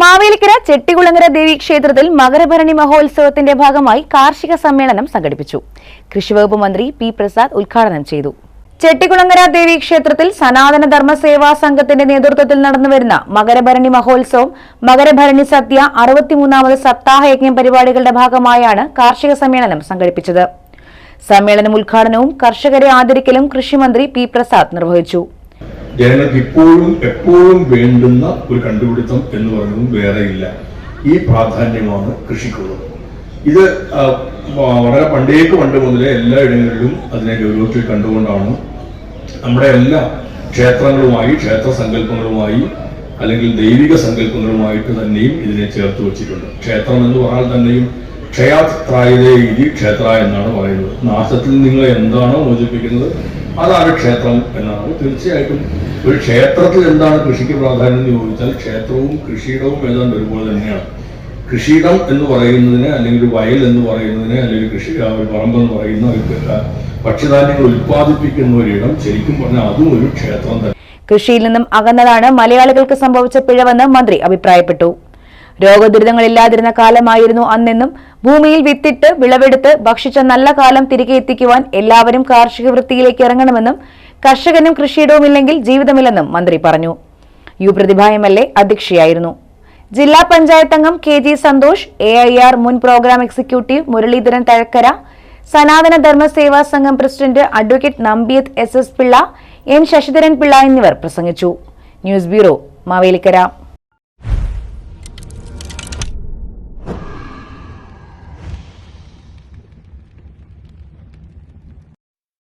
മാവേലിക്കര ചെട്ടികുളങ്ങര ദേവി ക്ഷേത്രത്തിൽ മകരഭരണി മഹോത്സവത്തിന്റെ ഭാഗമായി കാർഷിക സമ്മേളനം സംഘടിപ്പിച്ചു. കൃഷിവകുപ്പ് മന്ത്രി പി പ്രസാദ് ഉദ്ഘാടനം ചെയ്തു. ചെട്ടികുളങ്ങര ദേവി ക്ഷേത്രത്തിൽ സനാതന ധർമ്മ സേവാ സംഘത്തിന്റെ നേതൃത്വത്തിൽ നടന്നുവരുന്ന മകരഭരണി മഹോത്സവം മകരഭരണി സദ്യ അറുപത്തിമൂന്നാമത് സപ്താഹയജ്ഞം പരിപാടികളുടെ ഭാഗമായാണ് കാർഷിക സമ്മേളനം സംഘടിപ്പിച്ചത്. സമ്മേളനം ഉദ്ഘാടനവും കർഷകരെ ആദരിക്കലും കൃഷിമന്ത്രി പി പ്രസാദ് നിർവഹിച്ചു. ജനങ്ങൾക്ക് ഇപ്പോഴും എപ്പോഴും വേണ്ടുന്ന ഒരു കണ്ടുപിടുത്തം എന്ന് പറയുന്നതും വേറെയില്ല. ഈ പ്രാധാന്യമാണ് കൃഷിക്കുള്ളത്. ഇത് വളരെ പണ്ടേക്ക് പണ്ട് മുതലേ എല്ലാ ഇടങ്ങളിലും അതിനെ ഗൗരവത്തിൽ കണ്ടുകൊണ്ടാണ് നമ്മുടെ എല്ലാ ക്ഷേത്രങ്ങളുമായി ക്ഷേത്ര സങ്കല്പങ്ങളുമായി അല്ലെങ്കിൽ ദൈവിക സങ്കല്പങ്ങളുമായിട്ട് തന്നെയും ഇതിനെ ചേർത്ത് വെച്ചിട്ടുണ്ട്. ക്ഷേത്രം എന്ന് പറഞ്ഞാൽ തന്നെയും ക്ഷയാത്രായതേ ഇതി ക്ഷേത്ര എന്നാണ് പറയുന്നത്. നാശത്തിൽ നിങ്ങൾ എന്താണോ മോചിപ്പിക്കുന്നത് അതാണ് ക്ഷേത്രം എന്നാണ്. തീർച്ചയായിട്ടും ഒരു ക്ഷേത്രത്തിൽ എന്താണ് കൃഷിക്ക് പ്രാധാന്യം എന്ന് ചോദിച്ചാൽ ക്ഷേത്രവും കൃഷിയിടവും ഏതാണ്ട് ഒരുപോലെ തന്നെയാണ്. കൃഷിയിടം എന്ന് പറയുന്നതിന് അല്ലെങ്കിൽ ഒരു വയൽ എന്ന് പറയുന്നതിന് അല്ലെങ്കിൽ കൃഷി ഒരു പറമ്പ് എന്ന് പറയുന്ന ഭക്ഷ്യധാന്യങ്ങൾ ഉൽപ്പാദിപ്പിക്കുന്ന ഒരിടം ശരിക്കും പറഞ്ഞാൽ അതും ഒരു ക്ഷേത്രം തന്നെ. കൃഷിയിൽ നിന്നും അകന്നതാണ് മലയാളികൾക്ക് സംഭവിച്ച പിഴവെന്ന് മന്ത്രി അഭിപ്രായപ്പെട്ടു. രോഗദുരിതങ്ങളില്ലാതിരുന്ന കാലമായിരുന്നു അന്നെന്നും ഭൂമിയിൽ വിത്തിട്ട് വിളവെടുത്ത് ഭക്ഷിച്ച നല്ല കാലം തിരികെ എത്തിക്കുവാൻ എല്ലാവരും കാർഷിക വൃത്തിയിലേക്ക് ഇറങ്ങണമെന്നും കർഷകനും കൃഷിയിടവുമില്ലെങ്കിൽ ജീവിതമില്ലെന്നും മന്ത്രി പറഞ്ഞു. U Prathibha M L A അധ്യക്ഷയായിരുന്നു. ജില്ലാ പഞ്ചായത്ത് അംഗം K G Santhosh A I R മുൻ program executive Muraleedharan Thazhakkara Sanathana Dharma Seva Sangham president advocate Nambiyath S S Pillai N Sasidharan Pillai എന്നിവർ പ്രസംഗിച്ചു. News bureau Mavelikara.